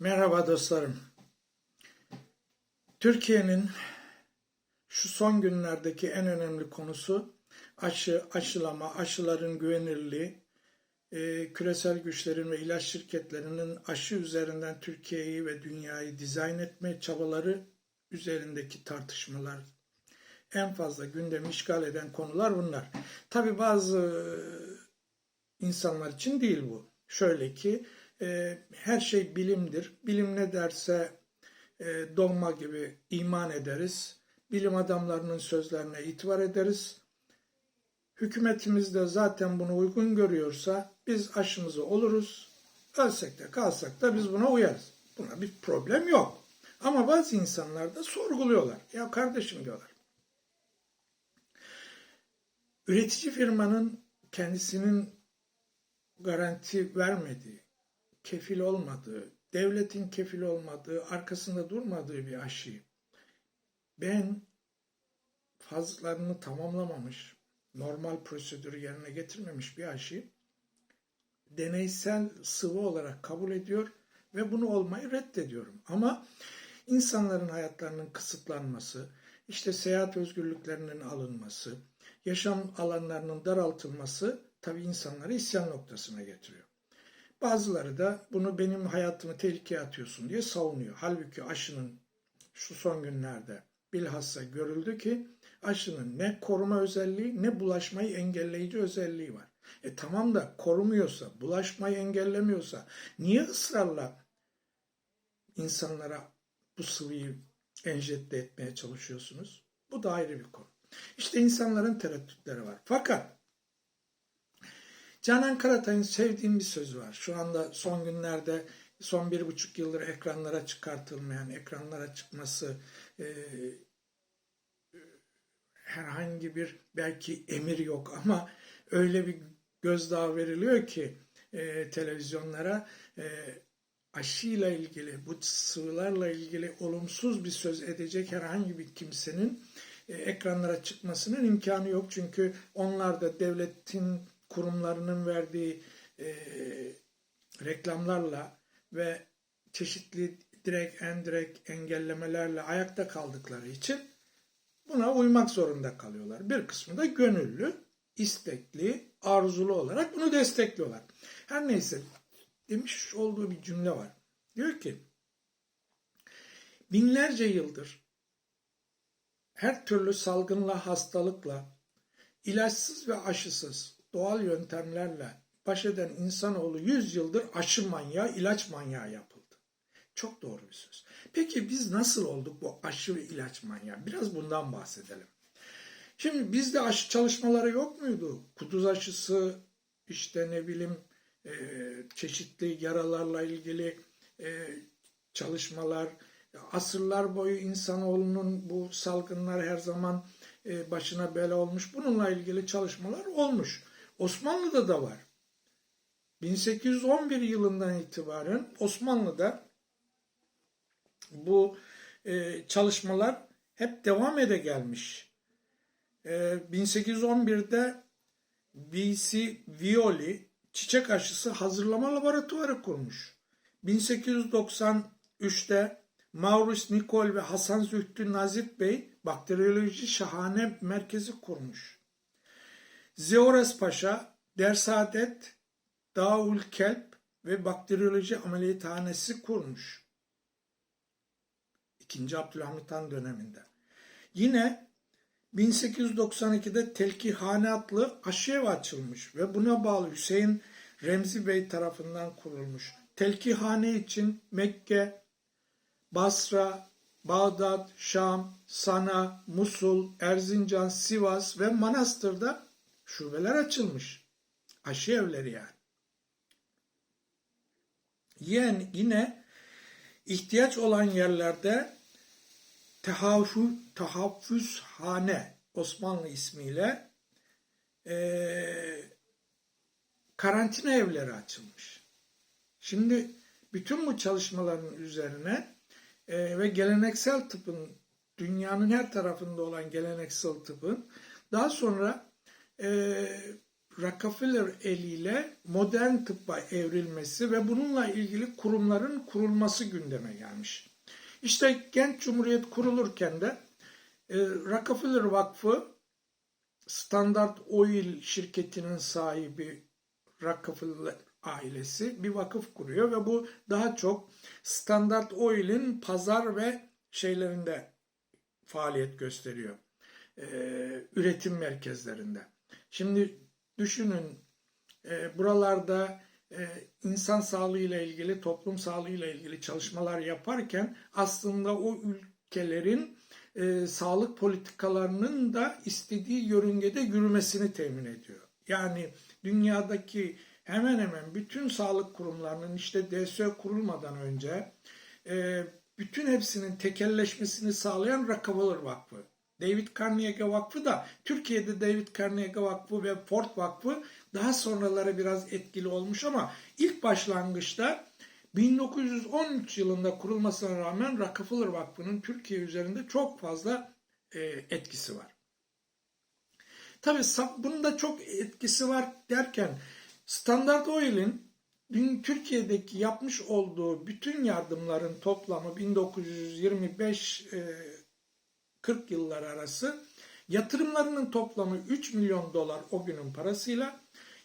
Merhaba dostlarım. Türkiye'nin şu son günlerdeki en önemli konusu aşı, aşılama, aşıların güvenirliği, e, küresel güçlerin ve ilaç şirketlerinin aşı üzerinden Türkiye'yi ve dünyayı dizayn etme çabaları üzerindeki tartışmalar. En fazla gündemi işgal eden konular bunlar. Tabi bazı insanlar için değil bu. Şöyle ki e, her şey bilimdir. Bilim ne derse e, dogma gibi iman ederiz. Bilim adamlarının sözlerine itibar ederiz. Hükümetimiz de zaten bunu uygun görüyorsa biz aşımızı oluruz. Ölsek de kalsak da biz buna uyarız. Buna bir problem yok. Ama bazı insanlar da sorguluyorlar. Ya kardeşim diyorlar. Üretici firmanın kendisinin garanti vermediği, kefil olmadığı, devletin kefil olmadığı, arkasında durmadığı bir aşıyı ben fazlarını tamamlamamış, normal prosedürü yerine getirmemiş bir aşıyı deneysel sıvı olarak kabul ediyor ve bunu olmayı reddediyorum. Ama insanların hayatlarının kısıtlanması, işte seyahat özgürlüklerinin alınması, yaşam alanlarının daraltılması tabii insanları isyan noktasına getiriyor. Bazıları da bunu benim hayatımı tehlikeye atıyorsun diye savunuyor. Halbuki aşının şu son günlerde bilhassa görüldü ki aşının ne koruma özelliği ne bulaşmayı engelleyici özelliği var. E tamam da korumuyorsa, bulaşmayı engellemiyorsa niye ısrarla insanlara bu sıvıyı enjekte etmeye çalışıyorsunuz? Bu da ayrı bir konu. İşte insanların tereddütleri var. Fakat Canan Karatay'ın sevdiğim bir sözü var. Şu anda son günlerde son bir buçuk yıldır ekranlara çıkartılmayan, ekranlara çıkması e, herhangi bir belki emir yok ama öyle bir gözdağı veriliyor ki e, televizyonlara e, aşıyla ilgili, bu sıvılarla ilgili olumsuz bir söz edecek herhangi bir kimsenin e, ekranlara çıkmasının imkanı yok. Çünkü onlar da devletin kurumlarının verdiği e, reklamlarla ve çeşitli direkt endirekt engellemelerle ayakta kaldıkları için buna uymak zorunda kalıyorlar. Bir kısmı da gönüllü, istekli, arzulu olarak bunu destekliyorlar. Her neyse demiş olduğu bir cümle var. Diyor ki binlerce yıldır her türlü salgınla, hastalıkla, ilaçsız ve aşısız doğal yöntemlerle baş eden insanoğlu 100 yıldır aşı manyağı, ilaç manyağı yapıldı. Çok doğru bir söz. Peki biz nasıl olduk bu aşı ve ilaç manyağı? Biraz bundan bahsedelim. Şimdi bizde aşı çalışmaları yok muydu? Kuduz aşısı, işte ne bileyim e, çeşitli yaralarla ilgili e, çalışmalar, asırlar boyu insanoğlunun bu salgınlar her zaman e, başına bela olmuş. Bununla ilgili çalışmalar olmuş. Osmanlı'da da var. 1811 yılından itibaren Osmanlı'da bu e, çalışmalar hep devam ede gelmiş. E, 1811'de V.C. Violi çiçek aşısı hazırlama laboratuvarı kurmuş. 1893'te Maurice Nicol ve Hasan Zühtü Nazif Bey bakteriyoloji şahane merkezi kurmuş. Zeoras Paşa, Dersadet, Daul Kelp ve bakteriyoloji ameliyathanesi kurmuş. İkinci Abdülhamit Han döneminde. Yine 1892'de Telkihane adlı aşı evi açılmış ve buna bağlı Hüseyin Remzi Bey tarafından kurulmuş. Telkihane için Mekke, Basra, Bağdat, Şam, Sana, Musul, Erzincan, Sivas ve Manastır'da şubeler açılmış. Aşı evleri yani. Yani yine ihtiyaç olan yerlerde tehaffü, tahaffuzhane Osmanlı ismiyle e, karantina evleri açılmış. Şimdi bütün bu çalışmaların üzerine e, ve geleneksel tıpın dünyanın her tarafında olan geleneksel tıpın daha sonra e, Rockefeller eliyle modern tıbba evrilmesi ve bununla ilgili kurumların kurulması gündeme gelmiş. İşte Genç Cumhuriyet kurulurken de e, Rockefeller Vakfı Standard Oil şirketinin sahibi Rockefeller ailesi bir vakıf kuruyor ve bu daha çok Standard Oil'in pazar ve şeylerinde faaliyet gösteriyor. Ee, üretim merkezlerinde. Şimdi düşünün e, buralarda e, insan sağlığı ile ilgili, toplum sağlığı ile ilgili çalışmalar yaparken aslında o ülkelerin e, sağlık politikalarının da istediği yörüngede yürümesini temin ediyor. Yani dünyadaki hemen hemen bütün sağlık kurumlarının işte DSÖ kurulmadan önce e, bütün hepsinin tekelleşmesini sağlayan Rockefeller Vakfı. David Carnegie Vakfı da Türkiye'de David Carnegie Vakfı ve Ford Vakfı daha sonraları biraz etkili olmuş ama ilk başlangıçta 1913 yılında kurulmasına rağmen Rockefeller Vakfı'nın Türkiye üzerinde çok fazla e, etkisi var. Tabii bunun da çok etkisi var derken Standard Oil'in Türkiye'deki yapmış olduğu bütün yardımların toplamı 1925 40 yıllar arası yatırımlarının toplamı 3 milyon dolar o günün parasıyla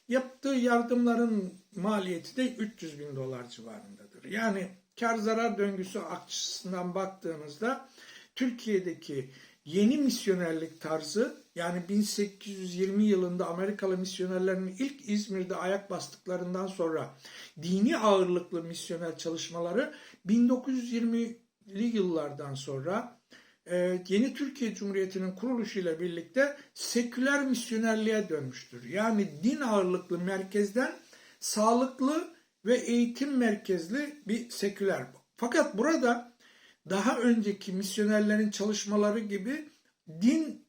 yaptığı yardımların maliyeti de 300 bin dolar civarındadır. Yani kar zarar döngüsü açısından baktığınızda Türkiye'deki yeni misyonerlik tarzı yani 1820 yılında Amerikalı misyonerlerin ilk İzmir'de ayak bastıklarından sonra dini ağırlıklı misyoner çalışmaları 1920'li yıllardan sonra yeni Türkiye Cumhuriyeti'nin kuruluşuyla birlikte seküler misyonerliğe dönmüştür. Yani din ağırlıklı merkezden sağlıklı ve eğitim merkezli bir seküler. Fakat burada daha önceki misyonerlerin çalışmaları gibi din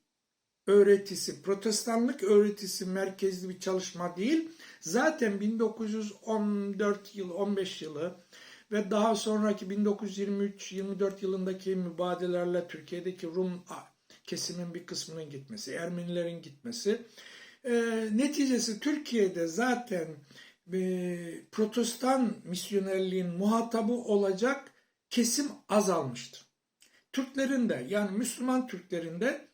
öğretisi, protestanlık öğretisi merkezli bir çalışma değil. Zaten 1914 yıl, 15 yılı ve daha sonraki 1923-24 yılındaki mübadelelerle Türkiye'deki Rum kesimin bir kısmının gitmesi, Ermenilerin gitmesi. E, neticesi Türkiye'de zaten e, protestan misyonerliğin muhatabı olacak kesim azalmıştır. Türklerin de yani Müslüman Türklerin de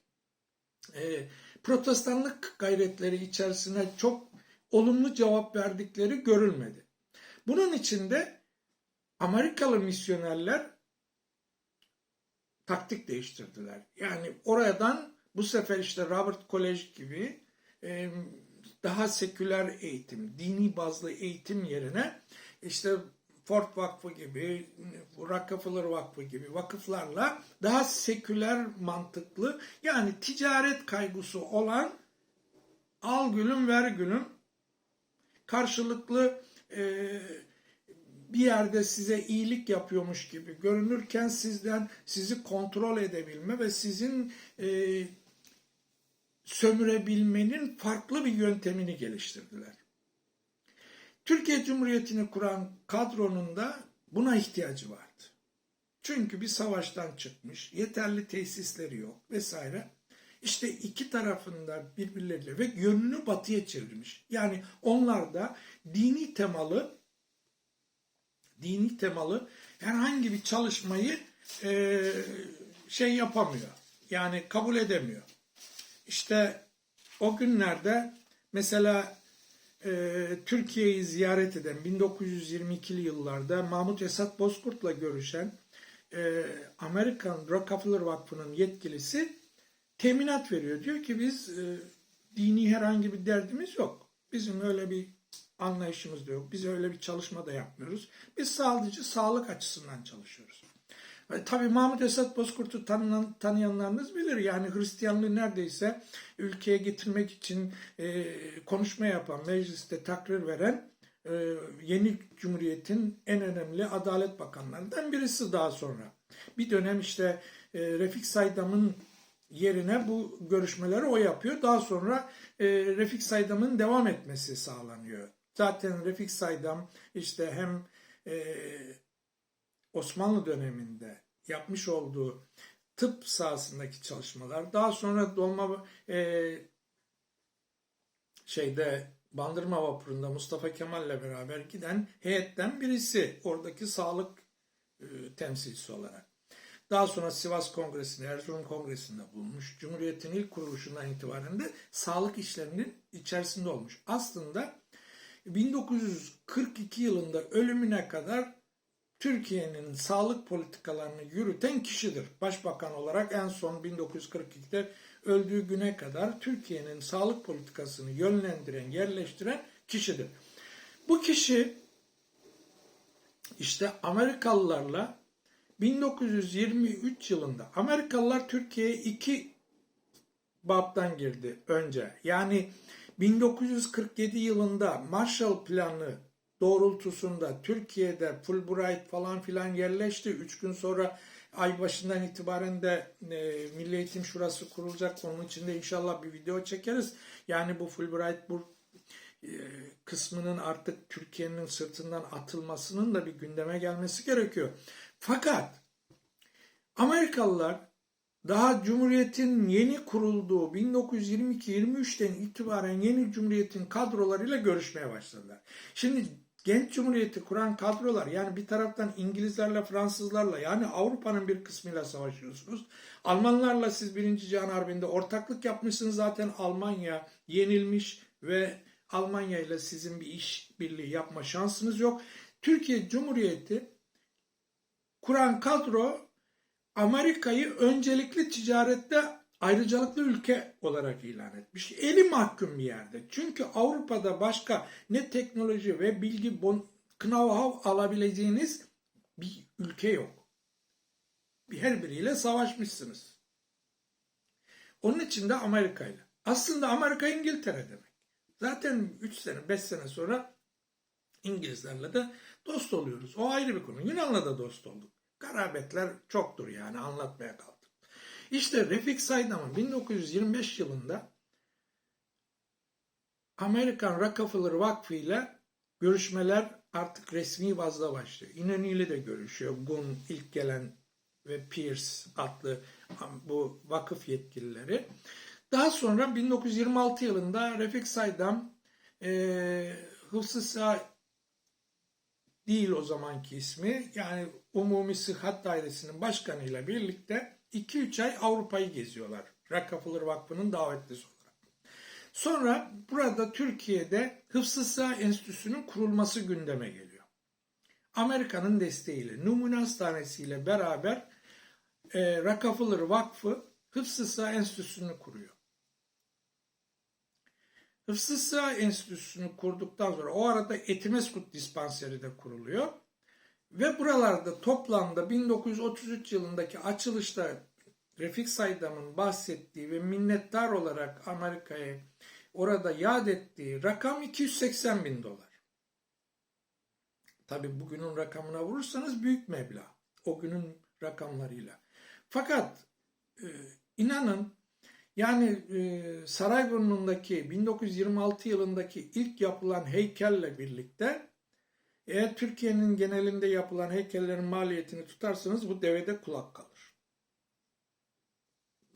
e, protestanlık gayretleri içerisine çok olumlu cevap verdikleri görülmedi. Bunun içinde Amerikalı misyonerler taktik değiştirdiler. Yani oradan bu sefer işte Robert College gibi e, daha seküler eğitim, dini bazlı eğitim yerine işte Ford Vakfı gibi, Rockefeller Vakfı gibi vakıflarla daha seküler mantıklı yani ticaret kaygısı olan al gülüm ver gülüm karşılıklı e, bir yerde size iyilik yapıyormuş gibi görünürken sizden sizi kontrol edebilme ve sizin e, sömürebilmenin farklı bir yöntemini geliştirdiler. Türkiye Cumhuriyeti'ni kuran kadronun da buna ihtiyacı vardı. Çünkü bir savaştan çıkmış, yeterli tesisleri yok vesaire. İşte iki tarafında birbirleriyle ve yönünü batıya çevirmiş. Yani onlar da dini temalı dini temalı herhangi bir çalışmayı e, şey yapamıyor. Yani kabul edemiyor. İşte o günlerde mesela e, Türkiye'yi ziyaret eden 1922'li yıllarda Mahmut Esat Bozkurt'la görüşen e, Amerikan Rockefeller Vakfı'nın yetkilisi teminat veriyor. Diyor ki biz e, dini herhangi bir derdimiz yok. Bizim öyle bir anlayışımız da yok. Biz öyle bir çalışma da yapmıyoruz. Biz sadece sağlık açısından çalışıyoruz. E, tabii Mahmut Esat Bozkurt'u tanınan, tanıyanlarınız bilir. Yani Hristiyanlığı neredeyse ülkeye getirmek için e, konuşma yapan, mecliste takrir veren e, yeni cumhuriyetin en önemli adalet bakanlarından birisi daha sonra. Bir dönem işte e, Refik Saydam'ın yerine bu görüşmeleri o yapıyor. Daha sonra e, Refik Saydam'ın devam etmesi sağlanıyor. Zaten Refik Saydam işte hem e, Osmanlı döneminde yapmış olduğu tıp sahasındaki çalışmalar, daha sonra dolma e, şeyde Bandırma vapurunda Mustafa Kemal'le beraber giden heyetten birisi. Oradaki sağlık e, temsilcisi olarak. Daha sonra Sivas Kongresi'nde, Erzurum Kongresi'nde bulunmuş. Cumhuriyet'in ilk kuruluşundan itibaren de sağlık işlerinin içerisinde olmuş. Aslında 1942 yılında ölümüne kadar Türkiye'nin sağlık politikalarını yürüten kişidir. Başbakan olarak en son 1942'de öldüğü güne kadar Türkiye'nin sağlık politikasını yönlendiren, yerleştiren kişidir. Bu kişi işte Amerikalılarla 1923 yılında Amerikalılar Türkiye'ye iki babdan girdi önce. Yani 1947 yılında Marshall Planı doğrultusunda Türkiye'de Fulbright falan filan yerleşti. Üç gün sonra ay başından itibaren de e, Milli Eğitim Şurası kurulacak. Onun için de inşallah bir video çekeriz. Yani bu Fulbright bu e, kısmının artık Türkiye'nin sırtından atılmasının da bir gündeme gelmesi gerekiyor. Fakat Amerikalılar daha Cumhuriyet'in yeni kurulduğu 1922-23'ten itibaren yeni Cumhuriyet'in kadrolarıyla görüşmeye başladılar. Şimdi genç Cumhuriyeti kuran kadrolar yani bir taraftan İngilizlerle Fransızlarla yani Avrupa'nın bir kısmıyla savaşıyorsunuz. Almanlarla siz Birinci Cihan Harbi'nde ortaklık yapmışsınız zaten Almanya yenilmiş ve Almanya ile sizin bir iş birliği yapma şansınız yok. Türkiye Cumhuriyeti kuran kadro Amerika'yı öncelikli ticarette ayrıcalıklı ülke olarak ilan etmiş. Eli mahkum bir yerde. Çünkü Avrupa'da başka ne teknoloji ve bilgi know-how alabileceğiniz bir ülke yok. Her biriyle savaşmışsınız. Onun için de Amerika ile. Aslında Amerika İngiltere demek. Zaten 3 sene 5 sene sonra İngilizlerle de dost oluyoruz. O ayrı bir konu. Yunan'la da dost olduk. Garabetler çoktur yani anlatmaya kaldım. İşte Refik Saydam'ın 1925 yılında Amerikan Rockefeller Vakfı ile görüşmeler artık resmi bazda başlıyor. İnönü ile de görüşüyor. Gun ilk gelen ve Pierce adlı bu vakıf yetkilileri. Daha sonra 1926 yılında Refik Saydam e, Hıfzı Sağ değil o zamanki ismi yani Umumi Sıhhat Dairesi'nin başkanıyla birlikte 2-3 ay Avrupa'yı geziyorlar. Rockefeller Vakfı'nın davetlisi olarak. Sonra burada Türkiye'de Hıfzı Sıha Enstitüsü'nün kurulması gündeme geliyor. Amerika'nın desteğiyle, Numune Hastanesi ile beraber e, Rockefeller Vakfı Hıfzı Sıha Enstitüsü'nü kuruyor. Hıfzı Sıha Enstitüsü'nü kurduktan sonra o arada Etimeskut Dispanseri de kuruluyor. Ve buralarda toplamda 1933 yılındaki açılışta Refik Saydam'ın bahsettiği ve minnettar olarak Amerika'ya orada yad ettiği rakam 280 bin dolar. Tabi bugünün rakamına vurursanız büyük meblağ. O günün rakamlarıyla. Fakat e, inanın yani e, Sarayburnu'ndaki 1926 yılındaki ilk yapılan heykelle birlikte eğer Türkiye'nin genelinde yapılan heykellerin maliyetini tutarsanız bu devede kulak kalır.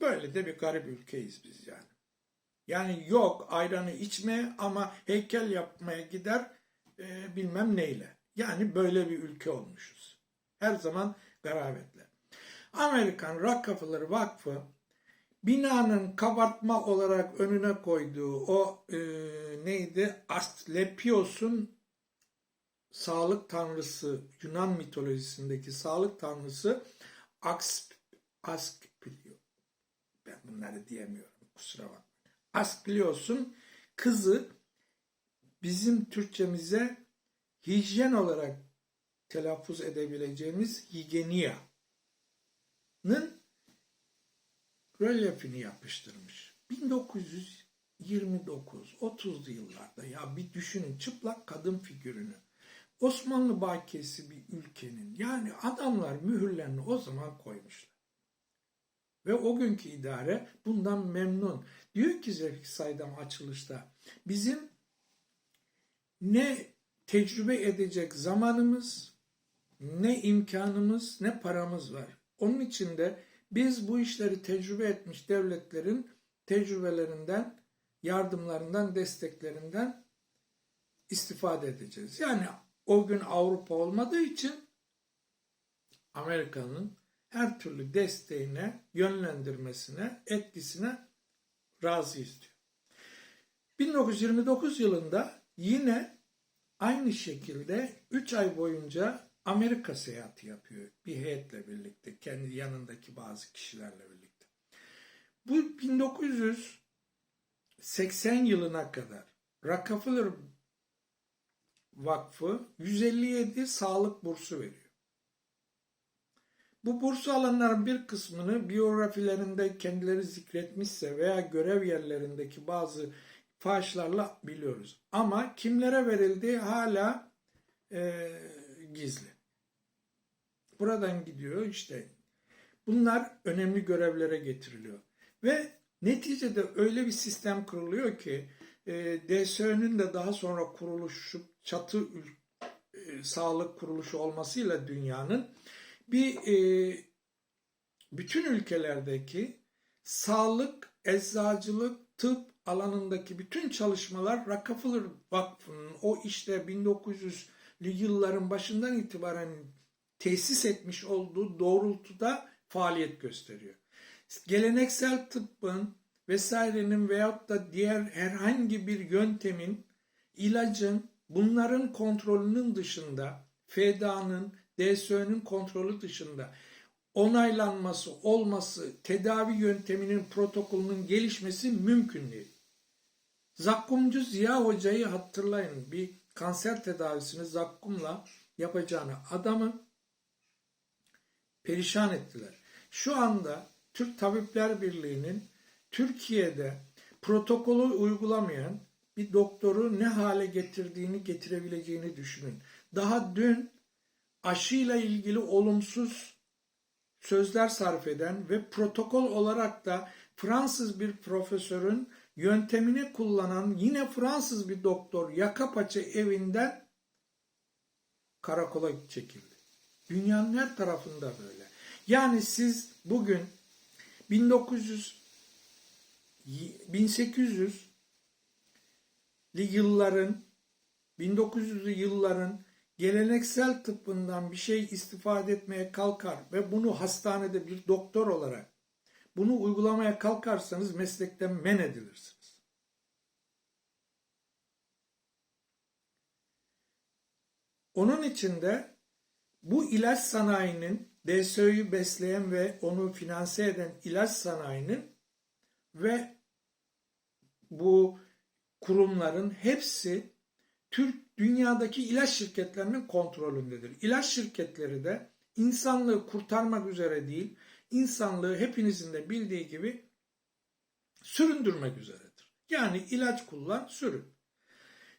Böyle de bir garip ülkeyiz biz yani. Yani yok ayranı içme ama heykel yapmaya gider e, bilmem neyle. Yani böyle bir ülke olmuşuz. Her zaman garabetle. Amerikan Rockefeller Vakfı binanın kabartma olarak önüne koyduğu o e, neydi? Asklepios'un sağlık tanrısı Yunan mitolojisindeki sağlık tanrısı Asp, Asklepios. Ben bunları diyemiyorum kusura bakmayın. Asklepios'un kızı bizim Türkçemize hijyen olarak telaffuz edebileceğimiz Higenia'nın rölyefini yapıştırmış. 1929 30'lu yıllarda ya bir düşünün çıplak kadın figürünü. Osmanlı bakiyesi bir ülkenin yani adamlar mühürlerini o zaman koymuşlar. Ve o günkü idare bundan memnun. Diyor ki Zevki Saydam açılışta bizim ne tecrübe edecek zamanımız, ne imkanımız, ne paramız var. Onun için de biz bu işleri tecrübe etmiş devletlerin tecrübelerinden, yardımlarından, desteklerinden istifade edeceğiz. Yani o gün Avrupa olmadığı için Amerika'nın her türlü desteğine, yönlendirmesine, etkisine razıyız diyor. 1929 yılında yine aynı şekilde 3 ay boyunca Amerika seyahati yapıyor bir heyetle birlikte, kendi yanındaki bazı kişilerle birlikte. Bu 1980 yılına kadar Rockefeller Vakfı 157 sağlık bursu veriyor. Bu bursu alanların bir kısmını biyografilerinde kendileri zikretmişse veya görev yerlerindeki bazı faşlarla biliyoruz. Ama kimlere verildiği hala e, gizli. Buradan gidiyor işte. Bunlar önemli görevlere getiriliyor. Ve neticede öyle bir sistem kuruluyor ki e, DSÖ'nün de daha sonra kuruluşu çatı e, sağlık kuruluşu olmasıyla dünyanın bir e, bütün ülkelerdeki sağlık, eczacılık, tıp alanındaki bütün çalışmalar Rockefeller Vakfı'nın o işte 1900'lü yılların başından itibaren tesis etmiş olduğu doğrultuda faaliyet gösteriyor. Geleneksel tıbbın vesairenin veyahut da diğer herhangi bir yöntemin, ilacın bunların kontrolünün dışında, FDA'nın, DSÖ'nün kontrolü dışında onaylanması, olması, tedavi yönteminin protokolünün gelişmesi mümkün değil. Zakkumcu Ziya Hoca'yı hatırlayın. Bir kanser tedavisini zakkumla yapacağını adamı perişan ettiler. Şu anda Türk Tabipler Birliği'nin Türkiye'de protokolü uygulamayan bir doktoru ne hale getirdiğini getirebileceğini düşünün. Daha dün aşıyla ilgili olumsuz sözler sarf eden ve protokol olarak da Fransız bir profesörün yöntemini kullanan yine Fransız bir doktor yaka paça evinden karakola çekildi. Dünyanın her tarafında böyle. Yani siz bugün 1900 1800'lü yılların 1900'lü yılların geleneksel tıbbından bir şey istifade etmeye kalkar ve bunu hastanede bir doktor olarak bunu uygulamaya kalkarsanız meslekten men edilirsiniz. Onun için de bu ilaç sanayinin DSÖ'yü besleyen ve onu finanse eden ilaç sanayinin ve bu kurumların hepsi Türk dünyadaki ilaç şirketlerinin kontrolündedir. İlaç şirketleri de insanlığı kurtarmak üzere değil, insanlığı hepinizin de bildiği gibi süründürmek üzeredir. Yani ilaç kullan, sürün.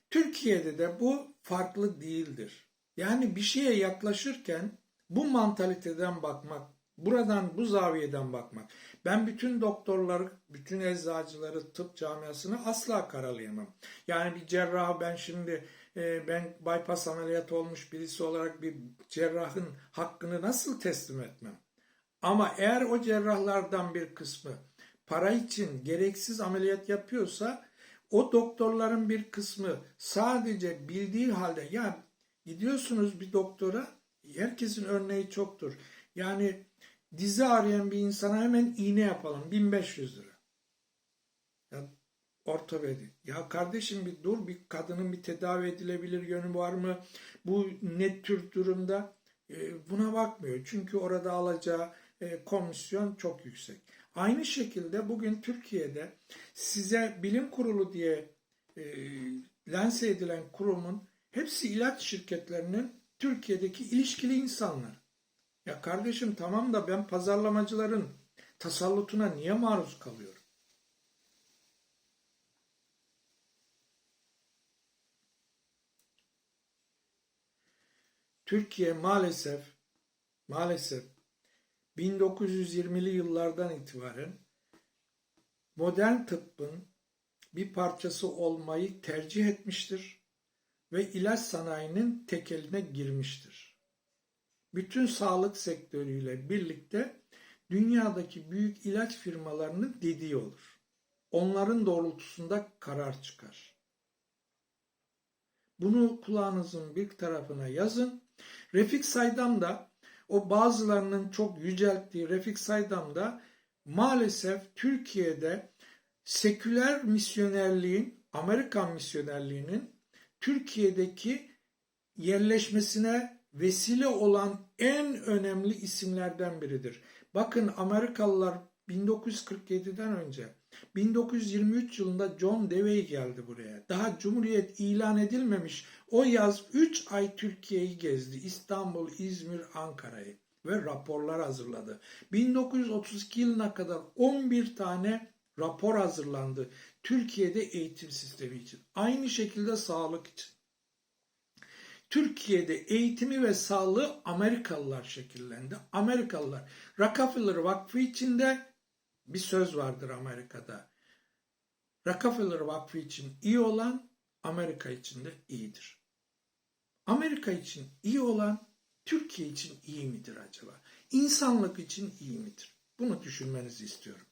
Türkiye'de de bu farklı değildir. Yani bir şeye yaklaşırken bu mantaliteden bakmak, buradan bu zaviyeden bakmak. Ben bütün doktorları, bütün eczacıları, tıp camiasını asla karalayamam. Yani bir cerrah ben şimdi e, ben bypass ameliyatı olmuş birisi olarak bir cerrahın hakkını nasıl teslim etmem? Ama eğer o cerrahlardan bir kısmı para için gereksiz ameliyat yapıyorsa o doktorların bir kısmı sadece bildiği halde ya gidiyorsunuz bir doktora herkesin örneği çoktur. Yani dizi arayan bir insana hemen iğne yapalım 1500 lira. Ya ortopedi. Ya kardeşim bir dur bir kadının bir tedavi edilebilir yönü var mı? Bu ne tür durumda? E, buna bakmıyor. Çünkü orada alacağı e, komisyon çok yüksek. Aynı şekilde bugün Türkiye'de size bilim kurulu diye e, lanse edilen kurumun hepsi ilaç şirketlerinin Türkiye'deki ilişkili insanlar. Ya kardeşim tamam da ben pazarlamacıların tasallutuna niye maruz kalıyorum? Türkiye maalesef maalesef 1920'li yıllardan itibaren modern tıbbın bir parçası olmayı tercih etmiştir ve ilaç sanayinin tekeline girmiştir. Bütün sağlık sektörüyle birlikte dünyadaki büyük ilaç firmalarının dediği olur. Onların doğrultusunda karar çıkar. Bunu kulağınızın bir tarafına yazın. Refik Saydam da o bazılarının çok yücelttiği Refik Saydam da maalesef Türkiye'de seküler misyonerliğin, Amerikan misyonerliğinin Türkiye'deki yerleşmesine vesile olan en önemli isimlerden biridir. Bakın Amerikalılar 1947'den önce 1923 yılında John Dewey geldi buraya. Daha Cumhuriyet ilan edilmemiş. O yaz 3 ay Türkiye'yi gezdi. İstanbul, İzmir, Ankara'yı ve raporlar hazırladı. 1932 yılına kadar 11 tane rapor hazırlandı. Türkiye'de eğitim sistemi için. Aynı şekilde sağlık için. Türkiye'de eğitimi ve sağlığı Amerikalılar şekillendi. Amerikalılar. Rockefeller Vakfı içinde bir söz vardır Amerika'da. Rockefeller Vakfı için iyi olan Amerika için de iyidir. Amerika için iyi olan Türkiye için iyi midir acaba? İnsanlık için iyi midir? Bunu düşünmenizi istiyorum.